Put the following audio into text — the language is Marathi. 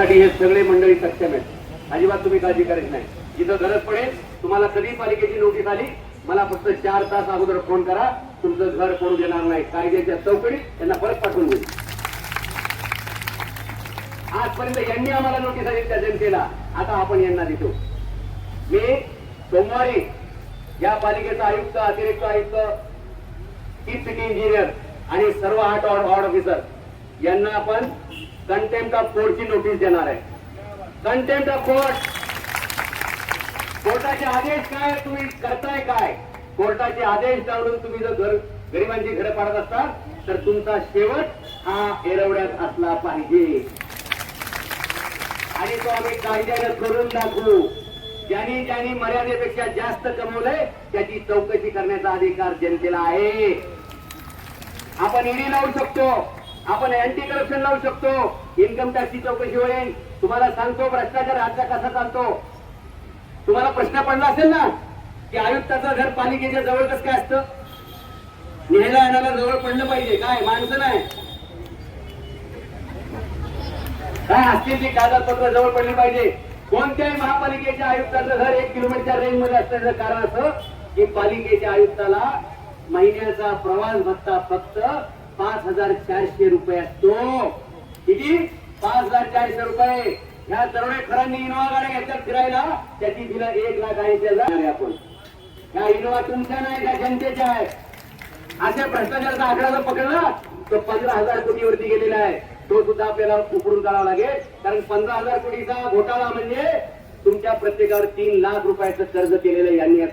साठी हे सगळे मंडळी सक्षम आहेत. अजिबात तुम्ही काळजी करायची नाही. जिथं गरज पडेल तुम्हाला कधी पालिकेची नोटीस आली मला फक्त चार तास अगोदर फोन करा. तुमचं घर पडू देणार नाही. कायद्याच्या चौकडीत त्यांना परत पाठवून देईल आजपर्यंत यांनी आम्हाला नोटीस आली त्या जनतेला आता आपण यांना देतो. मी सोमवारी या पालिकेचा आयुक्त अतिरिक्त आयुक्त चीफ सिटी इंजिनियर आणि सर्व आठ वॉर्ड ऑफिसर यांना आपण कंटेम्प्ट ऑफ कोर्टची नोटीस देणार आहे. कंटेम्प्ट ऑफ कोर्ट कोर्टाचे आदेश काय? तुम्ही करताय काय? कोर्टाचे आदेश टाळून तुम्ही जर घर गरिबांची घरं पाडत असताल तर तुमचा शेवट हा एरवड्यात असला पाहिजे. आणि तो आम्ही कायद्यानं करून दाखवू. ज्यांनी ज्यांनी मर्यादेपेक्षा जास्त कमवलंय त्याची चौकशी करण्याचा अधिकार जनतेला आहे. आपण ईडी लावू शकतो. आपण अँटी करप्शन लावू शकतो. इन्कम टॅक्सची चौकशी होईल. तुम्हाला सांगतो भ्रष्टाचार आजचा कसा चालतो? तुम्हाला प्रश्न पडला असेल ना की आयुक्ताचं घर पालिकेच्या जवळ कसं काय असतं? न्यायला आणायला जवळ पडलं पाहिजे. काय माणसं नाही. काय असतील ती कागदपत्र जवळ पडली पाहिजे? कोणत्याही महापालिकेच्या आयुक्ताचं घर एक किलोमीटरच्या रेंजमध्ये असल्याचं कारण असं की पालिकेच्या आयुक्ताला महिन्याचा प्रवास भत्ता फक्त पाच हजार चारशे रुपये असतो. किती? पाच हजार चारशे रुपये. ह्या तरुणे खरांनी इनोवा गाड्या घेतल्यात फिरायला. त्याची तिला एक लाख ऐंशी हजार आपण. ह्या इनोवा तुमच्या नाही का जनतेच्या आहे. अशा भ्रष्टाचाराचा आकडा जर पकडला तर पंधरा हजार कोटीवरती गेलेला आहे. तो सुद्धा आपल्याला उकडून काढावा लागेल. कारण पंधरा हजार कोटीचा घोटाळा म्हणजे तुमच्या प्रत्येकावर तीन लाख रुपयाचं कर्ज केलेलं यांनी.